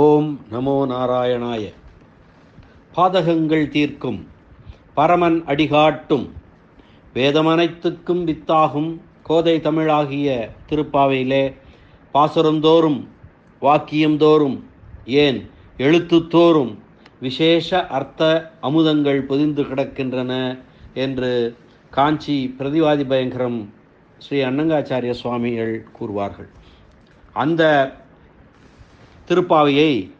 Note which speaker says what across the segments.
Speaker 1: ஓம் நமோ நாராயணாய. பாதகங்கள் தீர்க்கும் பரமன் அடிகாட்டும் வேதமனைத்துக்கும் வித்தாகும் கோதை தமிழாகிய திருப்பாவையிலே பாசுரந்தோறும் வாக்கியந்தோறும் ஏன் எழுத்துத்தோறும் விசேஷ அர்த்த அமுதங்கள் பொதிந்து கிடக்கின்றன என்று காஞ்சி பிரதிவாதி பயங்கரம் ஸ்ரீ அன்னங்காச்சாரிய சுவாமிகள் கூறுவார்கள். அந்த திருப்பாவையை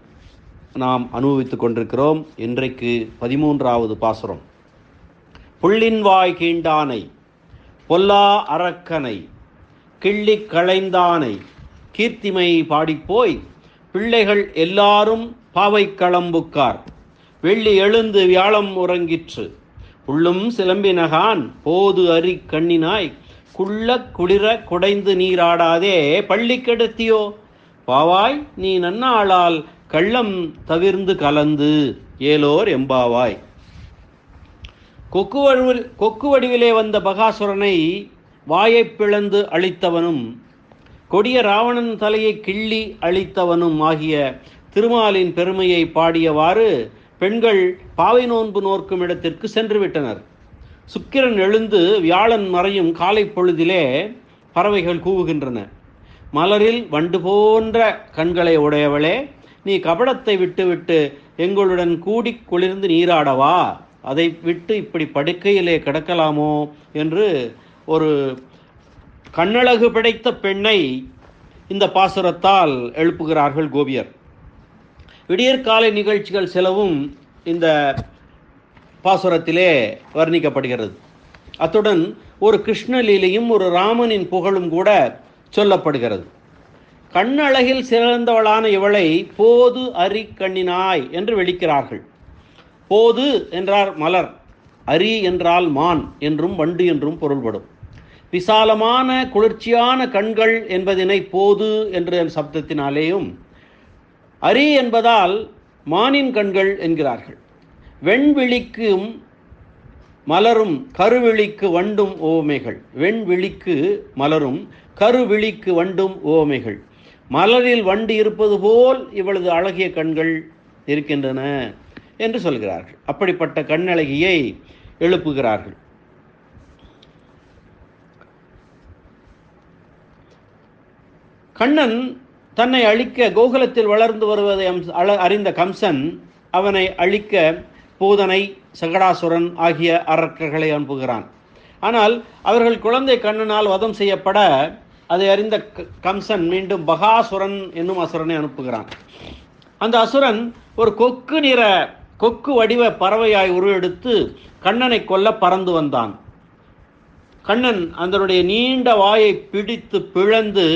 Speaker 1: நாம் அனுபவித்துக் கொண்டிருக்கிறோம். இன்றைக்கு பதிமூன்றாவது பாசுரம். புள்ளின்வாய் கீண்டானை பொல்லா அரக்கனை கிள்ளி களைந்தானை கீர்த்திமை பாடிப்போய் பிள்ளைகள் எல்லாரும் பாவை களம்புக்கார் வெள்ளி எழுந்து வியாழம் உறங்கிற்று. உள்ளும் சிலம்பினகான் போது அரி கண்ணினாய் குள்ள குளிர குடைந்து நீராடாதே பள்ளி கெடுத்தியோ? பாவாய் நீ நன்னாளால் கள்ளம் தவிர்ந்து கலந்து ஏலோர் எம்பாவாய். கொக்கு வடிவில் கொக்கு வடிவிலே வந்த பகாசுரனை வாயைப் பிளந்து அழித்தவனும் கொடிய ராவணன் தலையை கிள்ளி அழித்தவனும் ஆகிய திருமாலின் பெருமையை பாடியவாறு பெண்கள் பாவை நோன்பு நோர்க்கும் இடத்திற்கு சென்று விட்டனர் சுக்கிரன் எழுந்து வியாழன் மறையும் காலை பொழுதிலே பறவைகள் கூவுகின்றன. மலரில் வண்டு போன்ற கண்களை உடையவளே நீ கபடத்தை விட்டுவிட்டு எங்களுடன் கூடி குளிர்ந்து நீராடவா? அதை விட்டு இப்படி படுக்கையிலே கிடக்கலாமோ? என்று ஒரு கண்ணழகு படைத்த பெண்ணை இந்த பாசுரத்தால் எழுப்புகிறார்கள் கோபியர். விடியற்காலை நிகழ்ச்சிகள் சிலவும் இந்த பாசுரத்திலே வர்ணிக்கப்படுகிறது. அத்துடன் ஒரு கிருஷ்ணலீலையும் ஒரு ராமனின் புகழும் கூட சொல்லப்படுகிறது. கண்ணழகில் சிறந்தவளான இவளை போது அரி கண்ணினாய் என்று வெளிக்கிறார்கள் போது என்றார் மலர் அரி என்றால் மான் என்றும் வண்டு என்றும் பொருள்படும். விசாலமான குளிர்ச்சியான கண்கள் என்பதினை போது என்ற சப்தத்தினாலேயும் அரி என்பதால் மானின் கண்கள் என்கிறார்கள். வெண்விழிக்கும் மலரும் கருவிழிக்கு வண்டும் ஓமைகள். வெண்விழிக்கு மலரும் கருவிழிக்கு வண்டும் உவமைகள். மலரில் வண்டு இருப்பது போல் இவளது அழகிய கண்கள் இருக்கின்றன என்று சொல்கிறார்கள். அப்படிப்பட்ட கண்ணழகியை எழுப்புகிறார்கள். கண்ணன் தன்னை அழிக்க கோகுலத்தில் வளர்ந்து வருவதை அறிந்த கம்சன் அவனை அழிக்க பூதனை சகடாசுரன் ஆகிய அரக்கர்களை அனுப்புகிறான். ஆனால் அவர்கள் குழந்தை கண்ணனால் வதம் செய்யப்பட அதை அறிந்த கம்சன் மீண்டும் பகாசுரன் என்னும் அசுரனை அனுப்புகிறான். அந்த அசுரன் ஒரு கொக்கு நிற கொக்கு வடிவ பறவையாய் உருவெடுத்து கண்ணனை கொல்ல பறந்து வந்தான். கண்ணன் அதனுடைய நீண்ட வாயை பிடித்து பிழந்து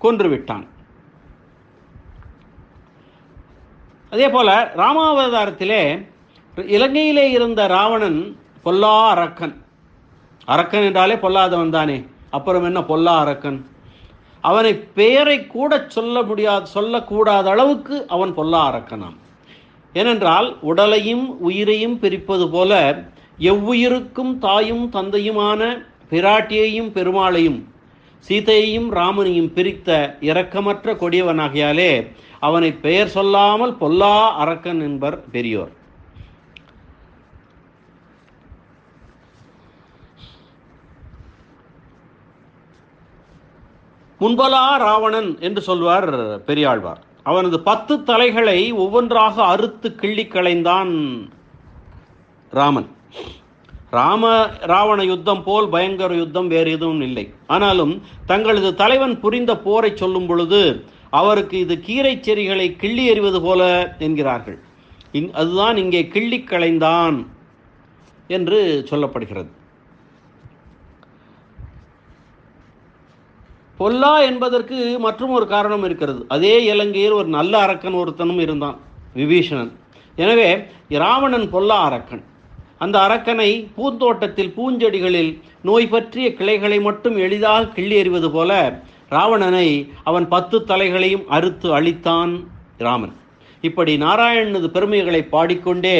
Speaker 1: கொன்றுவிட்டான். அதே போல ராமாவதாரத்திலே இலங்கையிலே இருந்த ராவணன் பொல்லா அரக்கன். அரக்கன் என்றாலே பொல்லாதவன் தானே. அப்புறம் என்ன பொல்லா அரக்கன்? அவனை பெயரை கூட சொல்ல முடியாது சொல்லக்கூடாத அளவுக்கு அவன் பொல்லா அரக்கனாம். ஏனென்றால் உடலையும் உயிரையும் பிரிப்பது போல எவ்வுயிருக்கும் தாயும் தந்தையுமான பிராட்டியையும் பெருமாளையும் சீதையையும் ராமனையும் பிரித்த இரக்கமற்ற கொடியவனாகியாலே அவனை பெயர் சொல்லாமல் பொல்லா அரக்கன் என்பர் பெரியோர். முன்பலா ராவணன் என்று சொல்வார் பெரியாழ்வார். அவனது பத்து தலைகளை ஒவ்வொன்றாக அறுத்து கிள்ளி களைந்தான் ராமன். ராம ராவண யுத்தம் போல் பயங்கர யுத்தம் வேறு எதுவும் இல்லை. ஆனாலும் தங்களது தலைவன் புரிந்த போரை சொல்லும் பொழுது அவருக்கு இது கீரை செடிகளை கிள்ளி எறிவது போல என்கிறார்கள். அதுதான் இங்கே கிள்ளி களைந்தான் என்று சொல்லப்படுகிறது. பொல்லா என்பதற்கு மற்றும் ஒரு காரணம் இருக்கிறது. அதே இலங்கையில் ஒரு நல்ல அரக்கன் ஒருத்தனும் இருந்தான் விபீஷணன். எனவே ராவணன் பொல்லா அரக்கன். அந்த அரக்கனை பூந்தோட்டத்தில் பூஞ்செடிகளில் நோய் பற்றிய கிளைகளை மட்டும் எளிதாக கிள்ளி எறிவது போல ராவணனை அவன் பத்து தலைகளையும் அறுத்து அழித்தான் ராமன் இப்படி நாராயணனது பெருமைகளை பாடிக்கொண்டே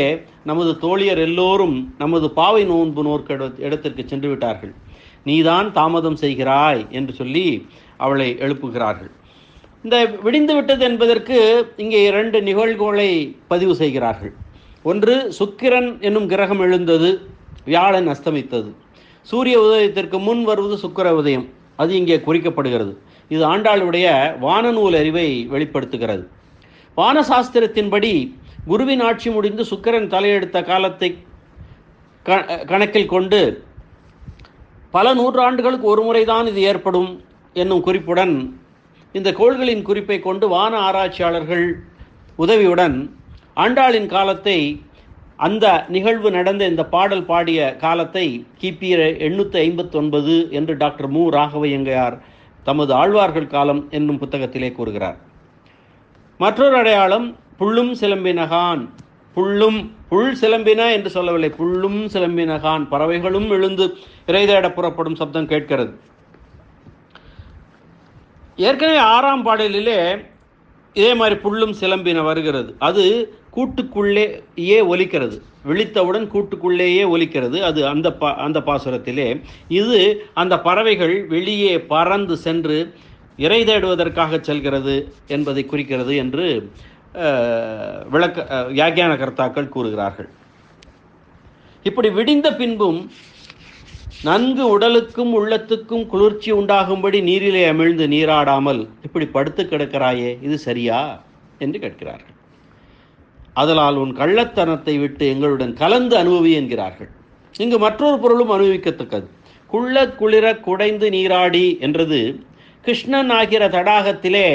Speaker 1: நமது தோழியர் எல்லோரும் நமது பாவை நோன்பு நோர்க்க இடத்திற்கு சென்று விட்டார்கள். நீதான் தாமதம் செய்கிறாய் என்று சொல்லி அவளை எழுப்புகிறார்கள். இந்த விடிந்து விட்டது என்பதற்கு இங்கே இரண்டு நிகழ்வுகளை பதிவு செய்கிறார்கள். ஒன்று சுக்கிரன் என்னும் கிரகம் எழுந்தது வியாழன் அஸ்தமித்தது. சூரிய உதயத்திற்கு முன் வருவது சுக்கிர உதயம் அது இங்கே குறிக்கப்படுகிறது. இது ஆண்டாளுடைய வானநூல் அறிவை வெளிப்படுத்துகிறது. வானசாஸ்திரத்தின்படி குருவின் ஆட்சி முடிந்து சுக்கிரன் தலையெடுத்த காலத்தை க- கணக்கில் கொண்டு பல நூற்றாண்டுகளுக்கு ஒரு முறைதான் இது ஏற்படும் என்னும் குறிப்புடன் இந்த கோள்களின் குறிப்பை கொண்டு வான ஆராய்ச்சியாளர்கள் உதவியுடன் ஆண்டாளின் காலத்தை அந்த நிகழ்வு நடந்த இந்த பாடல் பாடிய காலத்தை கிபி எண்ணூற்றி ஐம்பத்தொன்பது என்று டாக்டர் மு. ராகவையங்கையார் தமது ஆழ்வார்கள் காலம் என்னும் புத்தகத்திலே கூறுகிறார். மற்றொரு அடையாளம் புள்ளும் சிலம்பினகான். புல்லும் புல் சிலம்பின என்று சொல்லவில்லை. புல்லும் சிலம்பினகான். பறவைகளும் எழுந்து இறைதேட புறப்படும் சப்தம் கேட்கிறது. ஏற்கனவே ஆறாம் பாடலிலே இதே மாதிரி புல்லும் சிலம்பின வருகிறது. அது கூட்டுக்குள்ளேயே ஒலிக்கிறது. விழித்தவுடன் கூட்டுக்குள்ளேயே ஒலிக்கிறது. அது அந்த பா அந்த பாசுரத்திலே. இது அந்த பறவைகள் வெளியே பறந்து சென்று இறை தேடுவதற்காக செல்கிறது என்பதை குறிக்கிறது என்று விளக்க அஹ், வியாக்கியான கர்த்தாக்கள் கூறுகிறார்கள். இப்படி விடிந்த பின்பும் நன்கு உடலுக்கும் உள்ளத்துக்கும் குளிர்ச்சி உண்டாகும்படி நீரிலே அமிழ்ந்து நீராடாமல் இப்படி படுத்து கிடக்கிறாயே இது சரியா? என்று கேட்கிறார்கள். அதனால் உன் கள்ளத்தனத்தை விட்டு எங்களுடன் கலந்து அனுபவி என்கிறார்கள். இங்கு மற்றொரு பொருளும் அனுபவிக்கத்தக்கது. குள்ள குளிர குடைந்து நீராடி என்றது கிருஷ்ணன் ஆகிற தடாகத்திலே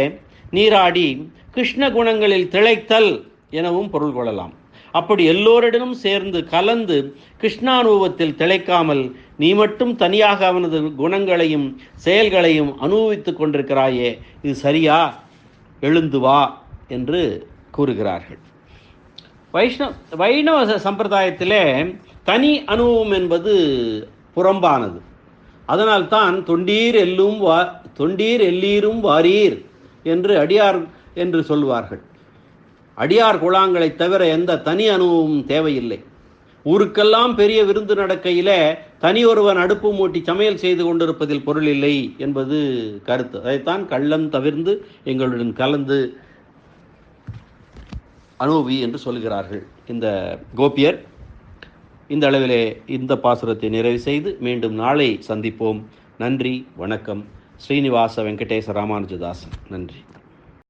Speaker 1: நீராடி கிருஷ்ண குணங்களில் திளைத்தல் எனவும் பொருள் கொள்ளலாம். அப்படி எல்லோரிடமும் சேர்ந்து கலந்து கிருஷ்ணானுபவத்தில் திளைக்காமல் நீ மட்டும் தனியாக அவனது குணங்களையும் செயல்களையும் அனுபவித்துக் கொண்டிருக்கிறாயே இது சரியா? எழுந்து வா என்று கூறுகிறார்கள். வைஷ்ணவ வைணவ சம்பிரதாயத்திலே தனி அனுபவம் என்பது புறம்பானது. அதனால்தான் தொண்டீர் எல்லும் வா தொண்டீர் எல்லீரும் வாரீர் என்று அடியார் என்று சொல்வார்கள். அடியார் குழாங்களை தவிர எந்த தனி அனுபவமும் தேவையில்லை. ஊருக்கெல்லாம் பெரிய விருந்து நடக்கையிலே தனி ஒருவன் அடுப்பு மூட்டி சமையல் செய்து கொண்டிருப்பதில் பொருள் இல்லை என்பது கருத்து. அதைத்தான் கள்ளம் தவிர்ந்து எங்களுடன் கலந்து அனுபவி என்று சொல்கிறார்கள் இந்த கோபியர். இந்த அளவிலே இந்த பாசுரத்தை நிறைவு செய்து மீண்டும் நாளை சந்திப்போம். நன்றி வணக்கம். ஸ்ரீனிவாச வெங்கடேச ராமானுஜதாசன். நன்றி.